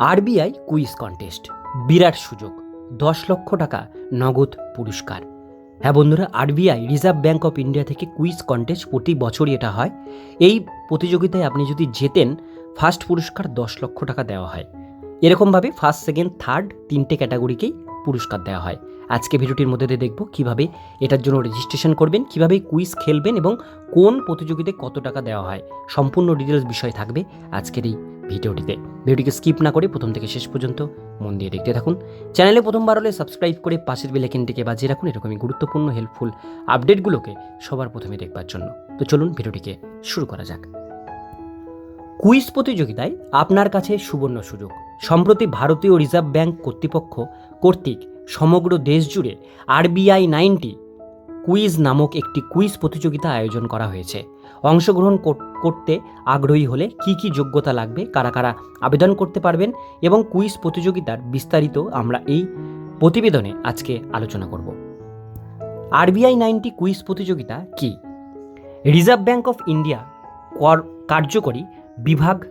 RBI quiz contest. বিরাট সুযোগ। দশ লক্ষ টাকা নগদ পুরস্কার। হ্যাঁ বন্ধুরা, RBI reserve bank of India থেকে কুইজ কন্টেস্ট প্রতি বছরই এটা হয়। এই প্রতিযোগিতায় আপনি যদি জেতেন, ফার্স্ট পুরস্কার দশ লক্ষ টাকা দেওয়া হয়। এরকমভাবে ফার্স্ট, সেকেন্ড, থার্ড তিনটে ক্যাটাগরিকেই পুরস্কার দেওয়া হয়। আজকে ভিডিওটির মধ্যে দিয়ে দেখব কীভাবে এটার জন্য রেজিস্ট্রেশন করবেন, কীভাবে কুইজ খেলবেন এবং কোন প্রতিযোগিতায় কত টাকা দেওয়া হয়। সম্পূর্ণ ডিটেলস বিষয় থাকবে আজকের এই ভিডিওটিতে। ভিডিওটিকে স্কিপ না করে প্রথম থেকে শেষ পর্যন্ত মন দিয়ে দেখতে থাকুন। চ্যানেলে প্রথমবার হলে সাবস্ক্রাইব করে পাশের বেলাইকেনটিকে বাজিয়ে রাখুন এরকমই গুরুত্বপূর্ণ হেল্পফুল আপডেটগুলোকে সবার প্রথমে দেখবার জন্য। তো চলুন ভিডিওটিকে শুরু করা যাক। কুইজ প্রতিযোগিতায় আপনার কাছে সুবর্ণ সুযোগ। সম্প্রতি ভারতীয় রিজার্ভ ব্যাংক কর্তৃপক্ষ কর্তৃক সমগ্র দেশ জুড়ে আরবিআই নাইনটি কুইজ নামক একটি কুইজ প্রতিযোগিতা আয়োজন করা হয়েছে। অংশগ্রহণ করতে আগ্রহী হলে কি কি যোগ্যতা লাগবে, কারা কারা আবেদন করতে পারবেন এবং কুইজ প্রতিযোগিতার বিস্তারিত আমরা এই প্রতিবেদনে আজকে আলোচনা করব। আরবিআই নাইনটি কুইজ প্রতিযোগিতা কি? রিজার্ভ ব্যাংক অফ ইন্ডিয়া কর- কার্যকরী বিভাগ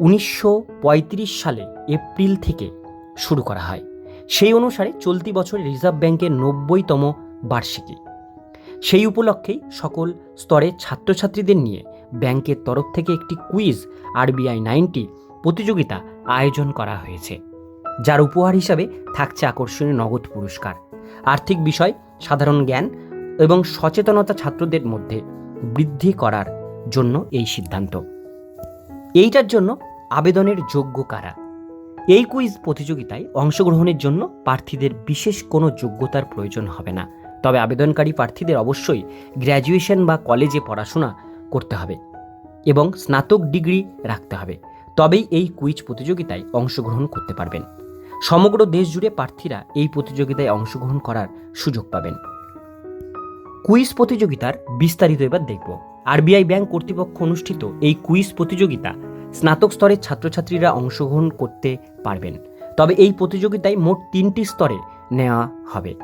উনিশশো পঁয়ত্রিশ সালে এপ্রিল থেকে শুরু করা হয়। সেই অনুসারে চলতি বছর রিজার্ভ ব্যাংকের নব্বইতম বার্ষিকী। সেই উপলক্ষেই সকল স্তরের ছাত্রছাত্রীদের নিয়ে ব্যাংকের তরফ থেকে একটি কুইজ আরবিআই নাইনটি প্রতিযোগিতা আয়োজন করা হয়েছে, যার উপহার হিসাবে থাকছে আকর্ষণীয় নগদ পুরস্কার, আর্থিক বিষয়, সাধারণ জ্ঞান এবং সচেতনতা ছাত্রদের মধ্যে বৃদ্ধি করার জন্য এই সিদ্ধান্ত। এইটার জন্য আবেদনের যোগ্য কারা? এই কুইজ প্রতিযোগিতায় অংশগ্রহণের জন্য প্রার্থীদের বিশেষ কোনো যোগ্যতার প্রয়োজন হবে না। তবে আবেদনকারী প্রার্থীদের অবশ্যই গ্র্যাজুয়েশন বা কলেজে পড়াশোনা করতে হবে এবং স্নাতক ডিগ্রি রাখতে হবে। তবেই এই কুইজ প্রতিযোগিতায় অংশগ্রহণ করতে পারবেন। সমগ্র দেশ জুড়ে প্রার্থীরা এই প্রতিযোগিতায় অংশগ্রহণ করার সুযোগ পাবেন। কুইজ প্রতিযোগিতার বিস্তারিত এবার দেখব। আরবিআই ব্যাংক কর্তৃপক্ষ অনুষ্ঠিত এই কুইজ প্রতিযোগিতা স্নাতক স্তরের ছাত্রছাত্রীরা অংশগ্রহণ করতে পারবেন। তবে এই প্রতিযোগিতায় মোট তিনটি স্তরে নেওয়া হবে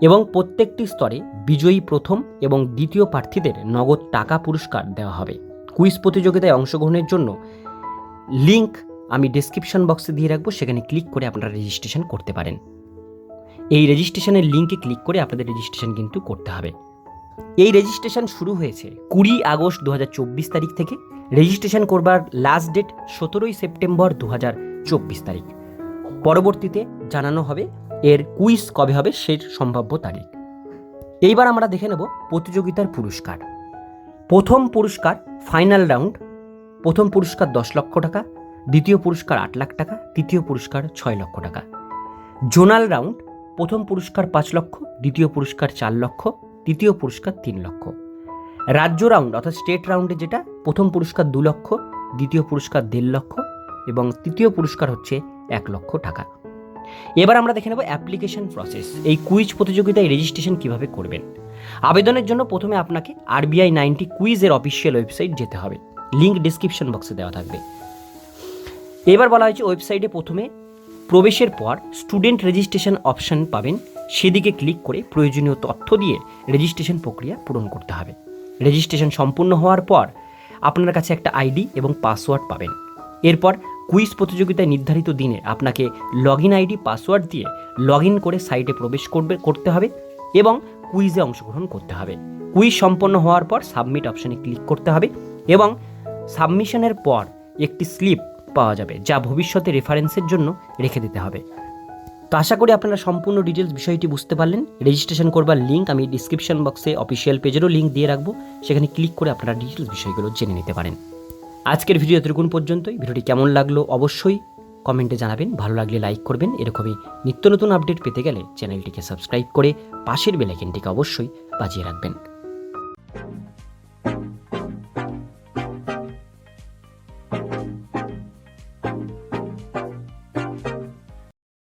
এবং প্রত্যেকটি স্তরে বিজয়ী প্রথম এবং দ্বিতীয় প্রার্থীদের নগদ টাকা পুরস্কার দেওয়া হবে। কুইজ প্রতিযোগিতায় অংশগ্রহণের জন্য লিংক আমি ডেসক্রিপশন বক্সে দিয়ে রাখব, সেখানে ক্লিক করে আপনারা রেজিস্ট্রেশন করতে পারেন। এই রেজিস্ট্রেশনের লিঙ্কে ক্লিক করে আপনাদের রেজিস্ট্রেশন কিন্তু করতে হবে। এই রেজিস্ট্রেশন শুরু হয়েছে কুড়ি আগস্ট দু হাজার চব্বিশ তারিখ থেকে। রেজিস্ট্রেশন করবার লাস্ট ডেট সতেরোই সেপ্টেম্বর দু হাজার চব্বিশ তারিখ। পরবর্তীতে জানানো হবে এর কুইজ কবে হবে সেই সম্ভাব্য তারিখ। এইবার আমরা দেখে নেব প্রতিযোগিতার পুরস্কার। প্রথম পুরস্কার ফাইনাল রাউন্ড প্রথম পুরস্কার দশ লক্ষ টাকা, দ্বিতীয় পুরস্কার আট লাখ টাকা, তৃতীয় পুরস্কার ছয় লক্ষ টাকা। জোনাল রাউন্ড, প্রথম পুরস্কার পাঁচ লক্ষ, দ্বিতীয় পুরস্কার চার লক্ষ, তৃতীয় পুরস্কার তিন লক্ষ। রাজ্য রাউন্ড অর্থাৎ স্টেট রাউন্ডে যেটা, প্রথম পুরস্কার দু লক্ষ, দ্বিতীয় পুরস্কার দেড় লক্ষ এবং তৃতীয় পুরস্কার হচ্ছে এক লক্ষ টাকা। এবার আমরা দেখে নেব অ্যাপ্লিকেশন প্রসেস এই কুইজ প্রতিযোগিতায় রেজিস্ট্রেশন কীভাবে করবেন। আবেদনের জন্য প্রথমে আপনাকে আরবিআই নাইনটি কুইজের অফিসিয়াল ওয়েবসাইট যেতে হবে। লিঙ্ক ডিসক্রিপশন বক্সে দেওয়া থাকবে। এবার বলা হয়েছে ওয়েবসাইটে প্রথমে প্রবেশের পর স্টুডেন্ট রেজিস্ট্রেশন অপশন পাবেন। সেদিকে ক্লিক করে প্রয়োজনীয় তথ্য দিয়ে রেজিস্ট্রেশন প্রক্রিয়া পূরণ করতে হবে। রেজিস্ট্রেশন সম্পূর্ণ হওয়ার পর আপনার কাছে একটা আইডি এবং পাসওয়ার্ড পাবেন। এরপর কুইজ প্রতিযোগিতায় নির্ধারিত দিনে আপনাকে লগ ইন আইডি, পাসওয়ার্ড দিয়ে লগ ইন করে সাইটে প্রবেশ করবে, করতে হবে এবং কুইজে অংশগ্রহণ করতে হবে। কুইজ সম্পন্ন হওয়ার পর সাবমিট অপশানে ক্লিক করতে হবে এবং সাবমিশনের পর একটি স্লিপ পাওয়া যাবে যা ভবিষ্যতে রেফারেন্সের জন্য রেখে দিতে হবে। তো আশা করি আপনারা সম্পূর্ণ ডিটেলস বিষয়টি বুঝতে পারলেন। রেজিস্ট্রেশন করবার লিঙ্ক আমি ডিসক্রিপশন বক্সে অফিসিয়াল পেজেরও লিঙ্ক দিয়ে রাখব। সেখানে ক্লিক করে আপনারা ডিটেলস বিষয়গুলো জেনে নিতে পারেন। আজকের ভিডিও এতটুকুন পর্যন্তই। ভিডিওটি কেমন লাগল অবশ্যই কমেন্টে জানাবেন। ভালো লাগলে লাইক করবেন। এরকমই নিত্য নতুন আপডেট পেতে গেলে চ্যানেলটিকে সাবস্ক্রাইব করে পাশের বেলাইকেনটিকে অবশ্যই বাজিয়ে রাখবেন।